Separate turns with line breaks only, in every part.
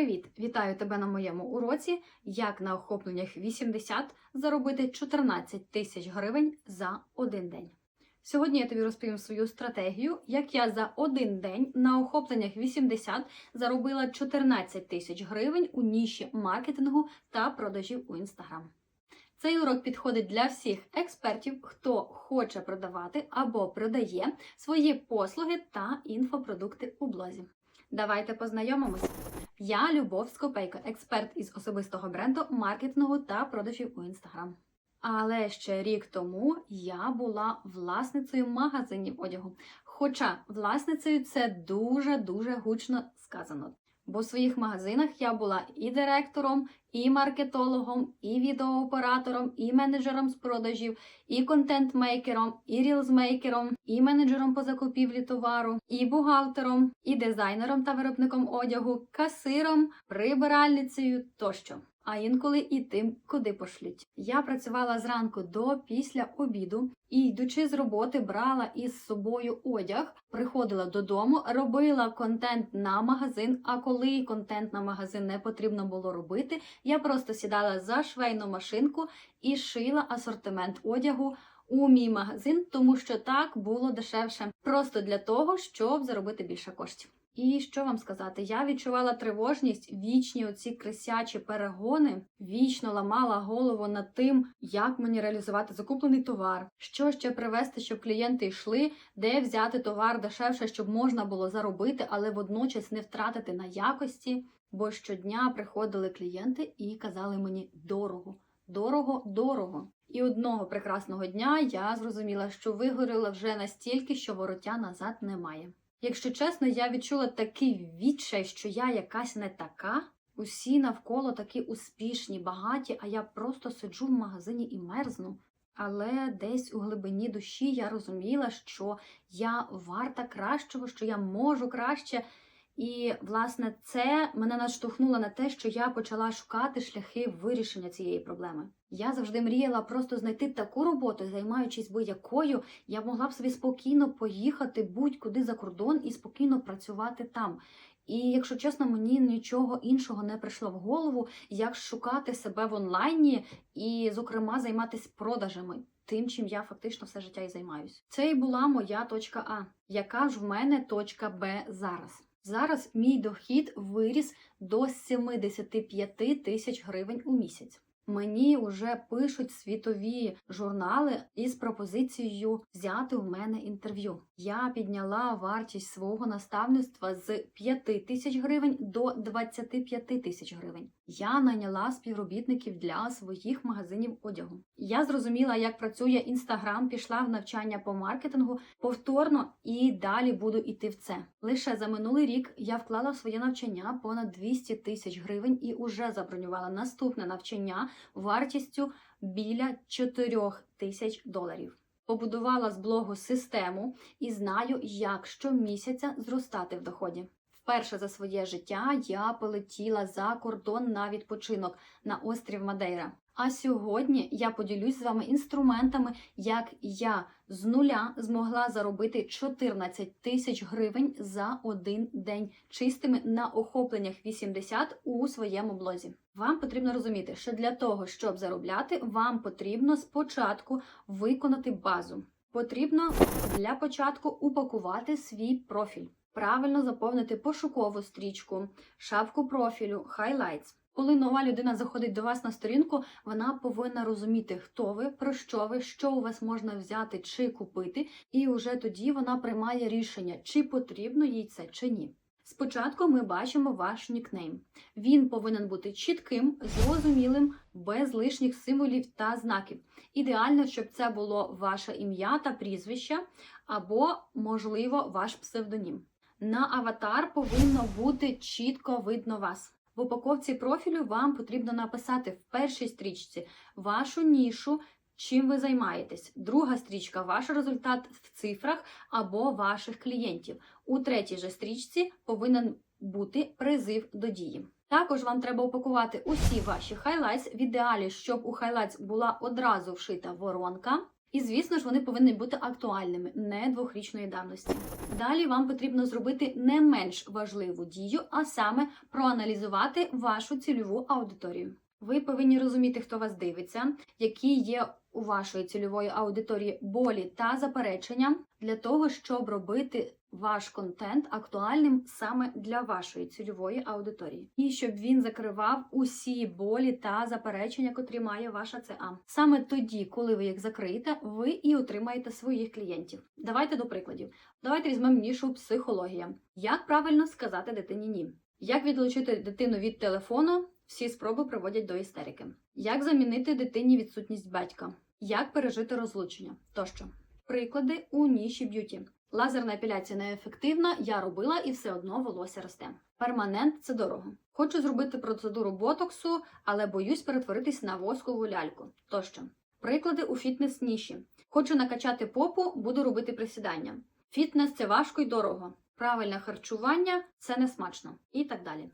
Привіт! Вітаю тебе на моєму уроці. Як на охопленнях 80 заробити 14 тисяч гривень за один день. Сьогодні я тобі розповім свою стратегію, як я за один день на охопленнях 80 заробила 14 тисяч гривень у ніші маркетингу та продажів у Instagram. Цей урок підходить для всіх експертів, хто хоче продавати або продає свої послуги та інфопродукти у блозі. Давайте познайомимося. Я Любов Скопейко, експерт із особистого бренду, маркетингу та продажів у інстаграм. Але ще рік тому я була власницею магазинів одягу. Хоча власницею це дуже-дуже гучно сказано. Бо в своїх магазинах я була і директором, і маркетологом, і відеооператором, і менеджером з продажів, і контент-мейкером, і рілзмейкером, і менеджером по закупівлі товару, і бухгалтером, і дизайнером та виробником одягу, касиром, прибиральницею тощо. А інколи і тим, куди пошлють. Я працювала зранку до після обіду і, йдучи з роботи, брала із собою одяг, приходила додому, робила контент на магазин. А коли контент на магазин не потрібно було робити, я просто сідала за швейну машинку і шила асортимент одягу. У мій магазин, тому що так було дешевше, просто для того, щоб заробити більше коштів. І що вам сказати? Я відчувала тривожність, вічні оці крисячі перегони, вічно ламала голову над тим, як мені реалізувати закуплений товар, що ще привезти, щоб клієнти йшли, де взяти товар дешевше, щоб можна було заробити, але водночас не втратити на якості. Бо щодня приходили клієнти і казали мені дорого, дорого, дорого. І одного прекрасного дня я зрозуміла, що вигоріла вже настільки, що вороття назад немає. Якщо чесно, я відчула такий відчай, що я якась не така. Усі навколо такі успішні, багаті, а я просто сиджу в магазині і мерзну. Але десь у глибині душі я розуміла, що я варта кращого, що я можу краще. І, власне, це мене наштовхнуло на те, що я почала шукати шляхи вирішення цієї проблеми. Я завжди мріяла просто знайти таку роботу, займаючись би якою я могла б собі спокійно поїхати будь-куди за кордон і спокійно працювати там. І якщо чесно, мені нічого іншого не прийшло в голову, як шукати себе в онлайні і, зокрема, займатися продажами. Тим, чим я фактично все життя і займаюся. Це і була моя точка А. Яка ж в мене точка Б зараз? Зараз мій дохід виріс до 75 тисяч гривень у місяць. Мені вже пишуть світові журнали із пропозицією взяти у мене інтерв'ю. Я підняла вартість свого наставництва з 5 тисяч гривень до 25 тисяч гривень. Я найняла співробітників для своїх магазинів одягу. Я зрозуміла, як працює інстаграм, пішла в навчання по маркетингу повторно і далі буду йти в це. Лише за минулий рік я вклала в своє навчання понад 200 тисяч гривень і уже забронювала наступне навчання вартістю біля 4 тисяч доларів. Побудувала з блогу систему і знаю, як щомісяця зростати в доході. Вперше за своє життя я полетіла за кордон на відпочинок на острів Мадейра. А сьогодні я поділюсь з вами інструментами, як я з нуля змогла заробити 14 тисяч гривень за один день чистими на охопленнях 80 у своєму блозі. Вам потрібно розуміти, що для того, щоб заробляти, вам потрібно спочатку виконати базу. Потрібно для початку упакувати свій профіль, правильно заповнити пошукову стрічку, шапку профілю, highlights. Коли нова людина заходить до вас на сторінку, вона повинна розуміти, хто ви, про що ви, що у вас можна взяти чи купити, і вже тоді вона приймає рішення, чи потрібно їй це чи ні. Спочатку ми бачимо ваш нікнейм. Він повинен бути чітким, зрозумілим, без лишніх символів та знаків. Ідеально, щоб це було ваше ім'я та прізвище, або, можливо, ваш псевдонім. На аватар повинно бути чітко видно вас. В упаковці профілю вам потрібно написати в першій стрічці вашу нішу, чим ви займаєтесь. Друга стрічка ваш результат в цифрах або ваших клієнтів. У третій же стрічці повинен бути призив до дії. Також вам треба упакувати усі ваші хайлайтс. В ідеалі, щоб у хайлайтс була одразу вшита воронка. І звісно ж, вони повинні бути актуальними, не двохрічної давності. Далі вам потрібно зробити не менш важливу дію, а саме проаналізувати вашу цільову аудиторію. Ви повинні розуміти, хто вас дивиться, які є у вашої цільової аудиторії болі та заперечення для того, щоб робити ваш контент актуальним саме для вашої цільової аудиторії, і щоб він закривав усі болі та заперечення, котрі має ваша ЦА. Саме тоді, коли ви їх закриєте, ви і отримаєте своїх клієнтів. Давайте до прикладів. Давайте візьмемо нішу психологія. Як правильно сказати дитині ні? Як відлучити дитину від телефону? Всі спроби приводять до істерики. Як замінити дитині відсутність батька? Як пережити розлучення? Тощо. Приклади у ніші б'юті. Лазерна епіляція неефективна, я робила і все одно волосся росте. Перманент це дорого. Хочу зробити процедуру ботоксу, але боюсь перетворитись на воскову ляльку. Тощо. Приклади у фітнес-ніші. Хочу накачати попу, буду робити присідання. Фітнес це важко й дорого. Правильне харчування це не смачно і так далі.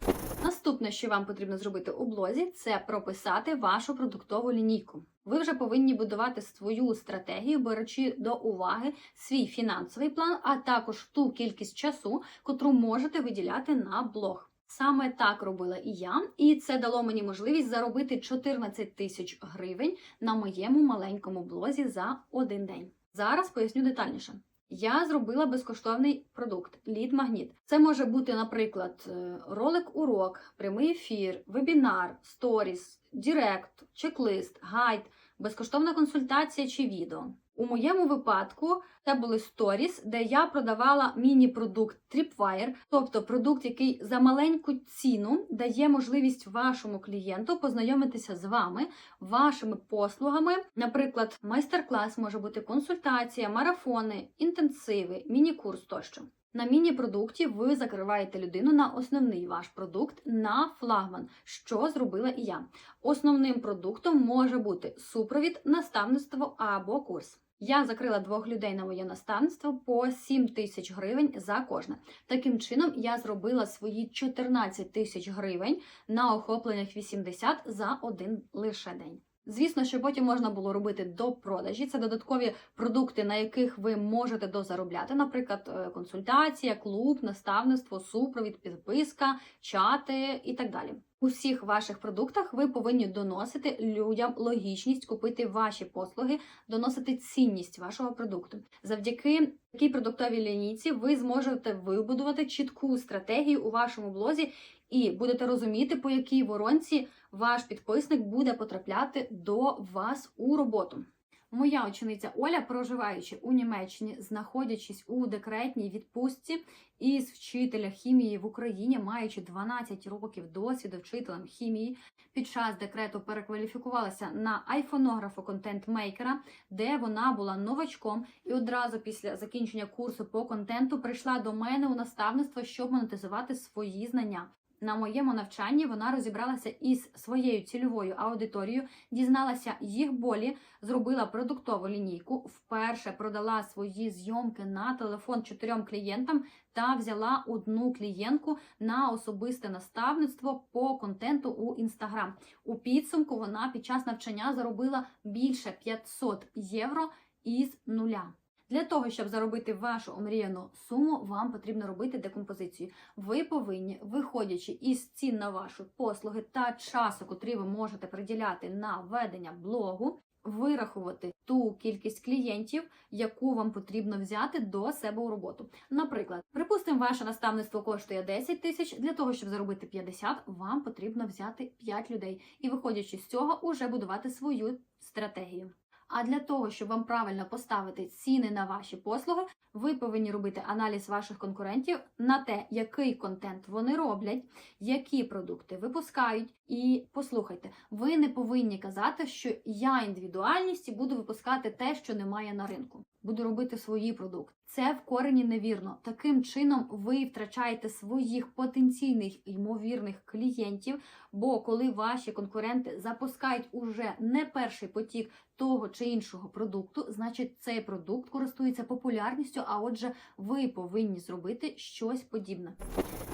Наступне, що вам потрібно зробити у блозі, це прописати вашу продуктову лінійку. Ви вже повинні будувати свою стратегію, беручи до уваги свій фінансовий план, а також ту кількість часу, котру можете виділяти на блог. Саме так робила і я, і це дало мені можливість заробити 14 тисяч гривень на моєму маленькому блозі за один день. Зараз поясню детальніше. Я зробила безкоштовний продукт лід-магніт. Це може бути, наприклад, е, ролик-урок, прямий ефір, вебінар, сторіс, дірект, чек-лист, гайд, безкоштовна консультація чи відео. У моєму випадку це були сторіс, де я продавала міні-продукт Tripwire, тобто продукт, який за маленьку ціну дає можливість вашому клієнту познайомитися з вами, вашими послугами. Наприклад, майстер-клас може бути консультація, марафони, інтенсиви, міні-курс тощо. На міні-продукті ви закриваєте людину на основний ваш продукт на флагман, що зробила і я. Основним продуктом може бути супровід, наставництво або курс. Я закрила двох людей на моє наставництво по 7 тисяч гривень за кожне. Таким чином, я зробила свої 14 тисяч гривень на охопленнях 80 за один лише день. Звісно, що потім можна було робити до продажі. Це додаткові продукти, на яких ви можете дозаробляти, наприклад, е, консультація, клуб, наставництво, супровід, підписка, чати і так далі. У всіх ваших продуктах ви повинні доносити людям логічність, купити ваші послуги, доносити цінність вашого продукту. Завдяки такій продуктовій лінійці ви зможете вибудувати чітку стратегію у вашому блозі і будете розуміти, по якій воронці ваш підписник буде потрапляти до вас у роботу. Моя учениця Оля, проживаючи у Німеччині, знаходячись у декретній відпустці із вчителя хімії в Україні, маючи 12 років досвіду вчителем хімії, під час декрету перекваліфікувалася на айфонографа контент-мейкера, де вона була новачком, і одразу після закінчення курсу по контенту прийшла до мене у наставництво, щоб монетизувати свої знання. На моєму навчанні вона розібралася із своєю цільовою аудиторією, дізналася їх болі, зробила продуктову лінійку, вперше продала свої зйомки на телефон чотирьом клієнтам та взяла одну клієнтку на особисте наставництво по контенту у інстаграм. У підсумку вона під час навчання заробила більше 500 євро із нуля. Для того, щоб заробити вашу омріяну суму, вам потрібно робити декомпозицію. Ви повинні, виходячи із цін на ваші послуги та часу, котрий ви можете приділяти на ведення блогу, вирахувати ту кількість клієнтів, яку вам потрібно взяти до себе у роботу. Наприклад, припустимо, ваше наставництво коштує 10 тисяч. Для того, щоб заробити 50, вам потрібно взяти 5 людей і, виходячи з цього, уже будувати свою стратегію. А для того, щоб вам правильно поставити ціни на ваші послуги, ви повинні робити аналіз ваших конкурентів на те, який контент вони роблять, які продукти випускають. І послухайте, ви не повинні казати, що я індивідуальність і буду випускати те, що немає на ринку. Буду робити свої продукти. Це в корені невірно. Таким чином ви втрачаєте своїх потенційних ймовірних клієнтів. Бо коли ваші конкуренти запускають уже не перший потік того чи іншого продукту, значить цей продукт користується популярністю, а отже, ви повинні зробити щось подібне.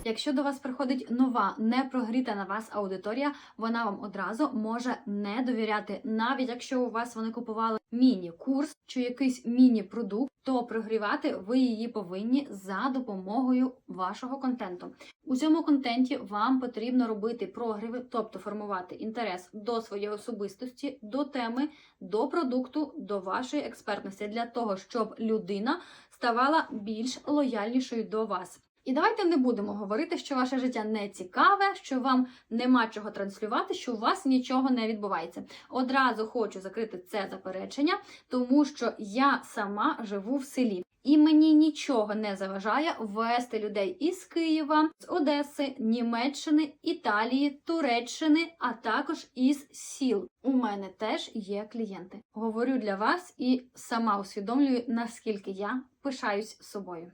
Якщо до вас приходить нова, не прогріта на вас аудиторія, вона вам одразу може не довіряти, навіть якщо у вас вони купували міні-курс чи якийсь міні-продукт, то прогрівати ви її повинні за допомогою вашого контенту. У цьому контенті вам потрібно робити прогріви, тобто формувати інтерес до своєї особистості, до теми, до продукту, до вашої експертності для того, щоб людина ставала більш лояльнішою до вас. І давайте не будемо говорити, що ваше життя не цікаве, що вам нема чого транслювати, що у вас нічого не відбувається. Одразу хочу закрити це заперечення, тому що я сама живу в селі. І мені нічого не заважає вести людей із Києва, з Одеси, Німеччини, Італії, Туреччини, а також із сіл. У мене теж є клієнти. Говорю для вас і сама усвідомлюю, наскільки я пишаюсь собою.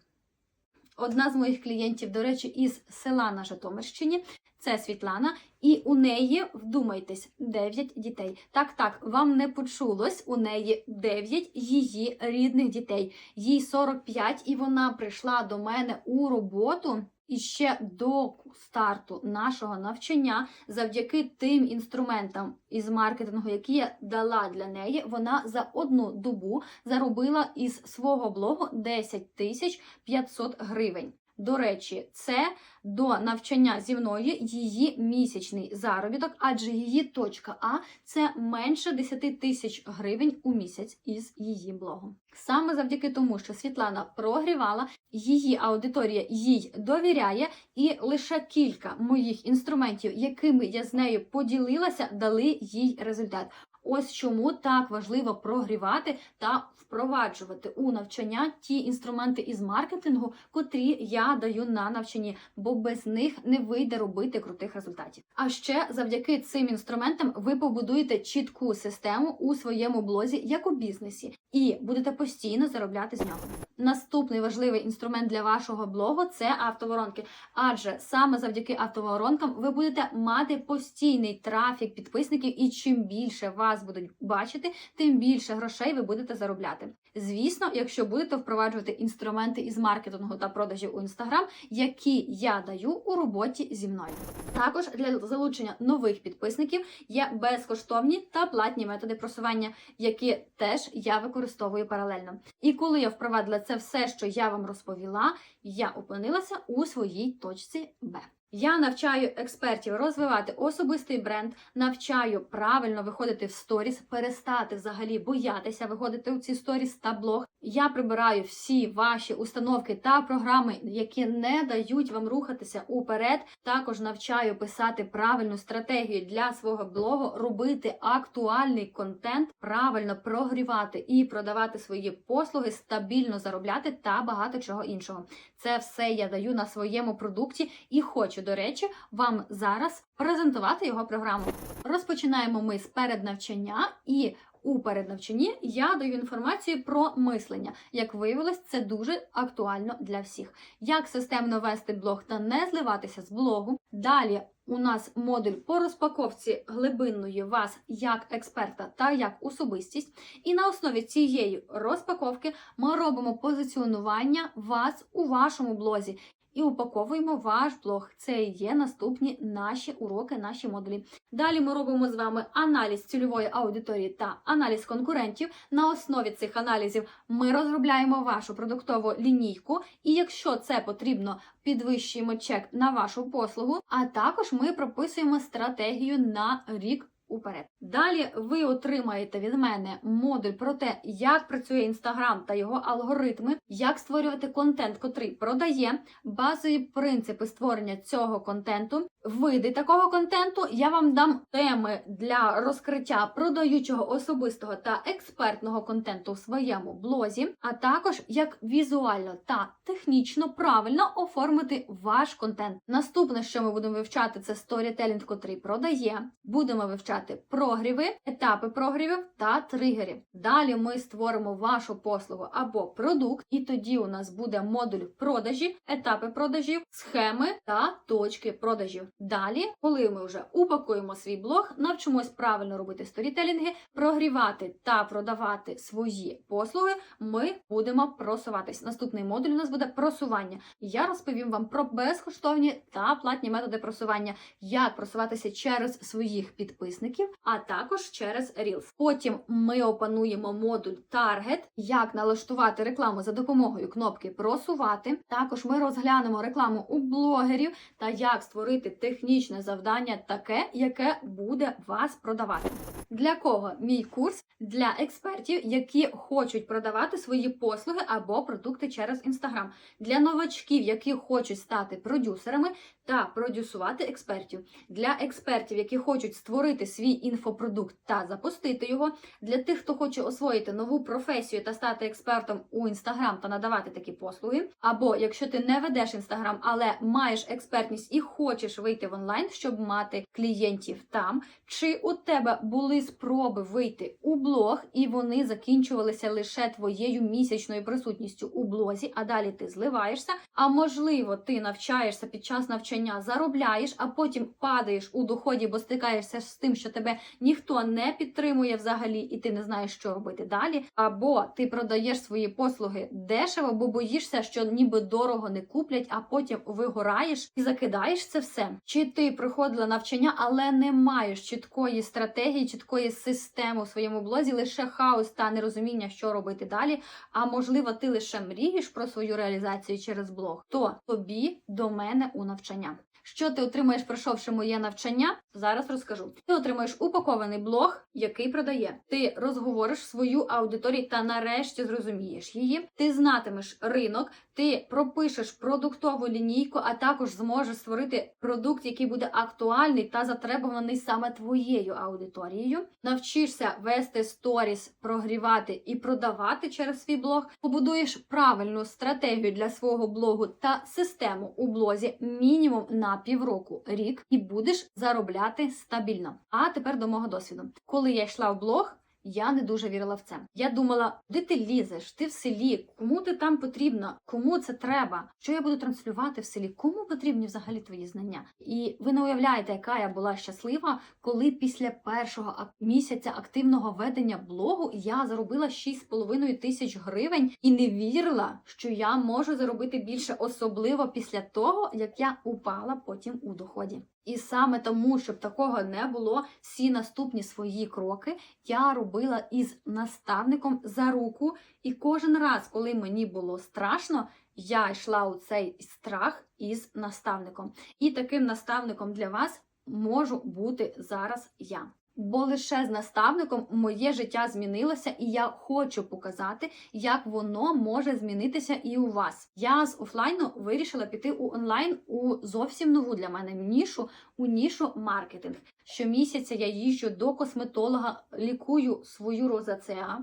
Одна з моїх клієнтів, до речі, із села на Житомирщині. Це Світлана, і у неї, вдумайтесь, 9 дітей. Так, так, вам не почулось, у неї 9 її рідних дітей. Їй 45, і вона прийшла до мене у роботу. І ще до старту нашого навчання, завдяки тим інструментам із маркетингу, які я дала для неї, вона за одну добу заробила із свого блогу 10 тисяч 500 гривень. До речі, це до навчання зі мною її місячний заробіток, адже її точка А це менше 10 тисяч гривень у місяць із її блогу. Саме завдяки тому, що Світлана прогрівала, її аудиторія їй довіряє, і лише кілька моїх інструментів, якими я з нею поділилася, дали їй результат. Ось чому так важливо прогрівати та впроваджувати у навчання ті інструменти із маркетингу, котрі я даю на навчанні, бо без них не вийде робити крутих результатів. А ще завдяки цим інструментам ви побудуєте чітку систему у своєму блозі, як у бізнесі, і будете постійно заробляти з нього. Наступний важливий інструмент для вашого блогу це автоворонки. Адже саме завдяки автоворонкам ви будете мати постійний трафік підписників, і чим більше вас будуть бачити, тим більше грошей ви будете заробляти. Звісно, якщо будете впроваджувати інструменти із маркетингу та продажів у інстаграм, які я даю у роботі зі мною. Також для залучення нових підписників є безкоштовні та платні методи просування, які теж я використовую паралельно. І коли я впровадила це все, що я вам розповіла, я опинилася у своїй точці Б. Я навчаю експертів розвивати особистий бренд, навчаю правильно виходити в сторіс, перестати взагалі боятися виходити у ці сторіс та блог. Я прибираю всі ваші установки та програми, які не дають вам рухатися уперед. Також навчаю писати правильну стратегію для свого блогу, робити актуальний контент, правильно прогрівати і продавати свої послуги, стабільно заробляти та багато чого іншого. Це все я даю на своєму продукті і хочу, до речі, вам зараз презентувати його програму. Розпочинаємо ми з переднавчання і. У переднавчанні я даю інформацію про мислення. Як виявилось, це дуже актуально для всіх. Як системно вести блог та не зливатися з блогу. Далі у нас модуль по розпаковці глибинної вас як експерта та як особистість. І на основі цієї розпаковки ми робимо позиціонування вас у вашому блозі. І упаковуємо ваш блог. Це і є наступні наші уроки, наші модулі. Далі ми робимо з вами аналіз цільової аудиторії та аналіз конкурентів. На основі цих аналізів ми розробляємо вашу продуктову лінійку, і якщо це потрібно, підвищуємо чек на вашу послугу. А також ми прописуємо стратегію на рік уперед. Далі ви отримаєте від мене модуль про те, як працює інстаграм та його алгоритми, як створювати контент, котрий продає, базові принципи створення цього контенту, види такого контенту. Я вам дам теми для розкриття продаючого особистого та експертного контенту в своєму блозі, а також як візуально та технічно правильно оформити ваш контент. Наступне, що ми будемо вивчати, це сторітелінг, котрий продає. Будемо вивчати прогріви, етапи прогрівів та тригерів. Далі ми створимо вашу послугу або продукт, і тоді у нас буде модуль продажі, етапи продажів, схеми та точки продажів. Далі, коли ми вже упакуємо свій блог, навчимось правильно робити сторітелінги, прогрівати та продавати свої послуги, ми будемо просуватись. Наступний модуль у нас буде просування. Я розповім вам про безкоштовні та платні методи просування, як просуватися через своїх підписників підписників, а також через Reels. Потім ми опануємо модуль Target, як налаштувати рекламу за допомогою кнопки Просувати. Також ми розглянемо рекламу у блогерів та як створити технічне завдання, таке, яке буде вас продавати. Для кого мій курс? Для експертів, які хочуть продавати свої послуги або продукти через Instagram. Для новачків, які хочуть стати продюсерами та продюсувати експертів. Для експертів, які хочуть створити свій інфопродукт та запустити його. Для тих, хто хоче освоїти нову професію та стати експертом у Instagram та надавати такі послуги. Або якщо ти не ведеш Instagram, але маєш експертність і хочеш вийти в онлайн, щоб мати клієнтів там. Чи у тебе були спроби вийти у блог, і вони закінчувалися лише твоєю місячною присутністю у блозі, а далі ти зливаєшся? А можливо, ти навчаєшся під час навчання, заробляєш, а потім падаєш у доході, бо стикаєшся з тим, що тебе ніхто не підтримує взагалі, і ти не знаєш, що робити далі. Або ти продаєш свої послуги дешево, бо боїшся, що ніби дорого не куплять, а потім вигораєш і закидаєш це все. Чи ти проходила навчання, але не маєш чіткої стратегії, чіткої системи у своєму блозі, лише хаос та нерозуміння, що робити далі. А можливо, ти лише мрієш про свою реалізацію через блог, то тобі до мене у навчання. Що ти отримаєш, пройшовши моє навчання? Зараз розкажу. Ти отримаєш упакований блог, який продає. Ти розговориш свою аудиторію та нарешті зрозумієш її. Ти знатимеш ринок, ти пропишеш продуктову лінійку, а також зможеш створити продукт, який буде актуальний та затребуваний саме твоєю аудиторією. Навчишся вести сторіс, прогрівати і продавати через свій блог. Побудуєш правильну стратегію для свого блогу та систему у блозі мінімум на півроку рік, і будеш заробляти стабільно. А тепер до мого досвіду. Коли я йшла в блог. Я не дуже вірила в це. Я думала, де ти лізеш? Ти в селі, кому ти там потрібно? Кому це треба? Що я буду транслювати в селі? Кому потрібні взагалі твої знання? І ви не уявляєте, яка я була щаслива, коли після першого місяця активного ведення блогу я заробила 6,5 тисяч гривень і не вірила, що я можу заробити більше, особливо після того, як я упала потім у доході. І саме тому, щоб такого не було, всі наступні свої кроки я робила із наставником за руку. І кожен раз, коли мені було страшно, я йшла у цей страх із наставником. І таким наставником для вас можу бути зараз я. Бо лише з наставником моє життя змінилося, і я хочу показати, як воно може змінитися і у вас. Я з офлайну вирішила піти у онлайн у зовсім нову для мене нішу, у нішу маркетинг. Щомісяця я їжджу до косметолога, лікую свою розацеа.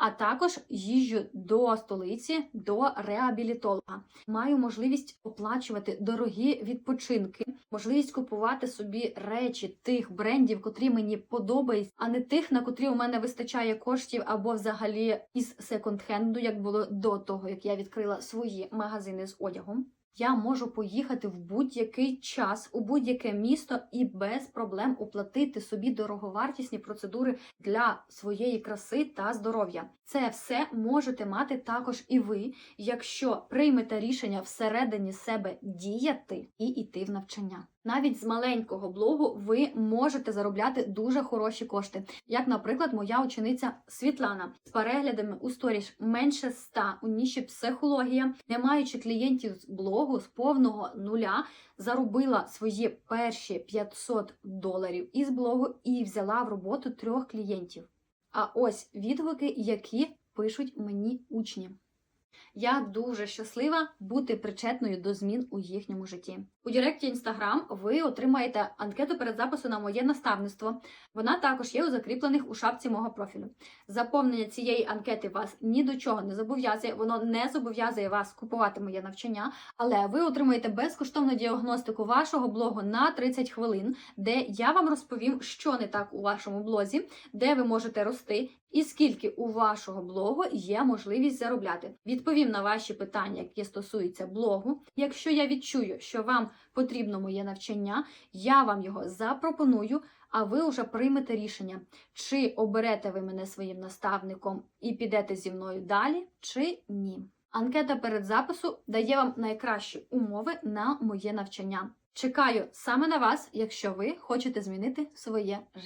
А також їжджу до столиці, до реабілітолога. Маю можливість оплачувати дорогі відпочинки, можливість купувати собі речі тих брендів, котрі мені подобаються, а не тих, на котрі у мене вистачає коштів або взагалі із секонд-хенду, як було до того, як я відкрила свої магазини з одягом. Я можу поїхати в будь-який час у будь-яке місто і без проблем оплатити собі дороговартісні процедури для своєї краси та здоров'я. Це все можете мати також і ви, якщо приймете рішення всередині себе діяти і йти в навчання. Навіть з маленького блогу ви можете заробляти дуже хороші кошти, як, наприклад, моя учениця Світлана з переглядами у сторіс менше 100 у ніші психологія, не маючи клієнтів з блогу з повного нуля, заробила свої перші 500 доларів із блогу і взяла в роботу трьох клієнтів. А ось відгуки, які пишуть мені учні. Я дуже щаслива бути причетною до змін у їхньому житті. У Директі Instagram ви отримаєте анкету перед запису на моє наставництво. Вона також є у закріплених у шапці мого профілю. Заповнення цієї анкети вас ні до чого не зобов'язує, воно не зобов'язує вас купувати моє навчання, але ви отримаєте безкоштовну діагностику вашого блогу на 30 хвилин, де я вам розповім, що не так у вашому блозі, де ви можете рости. І скільки у вашого блогу є можливість заробляти? Відповім на ваші питання, які стосуються блогу. Якщо я відчую, що вам потрібно моє навчання, я вам його запропоную, а ви вже приймете рішення, чи оберете ви мене своїм наставником і підете зі мною далі, чи ні. Анкета перед запису дає вам найкращі умови на моє навчання. Чекаю саме на вас, якщо ви хочете змінити своє життя.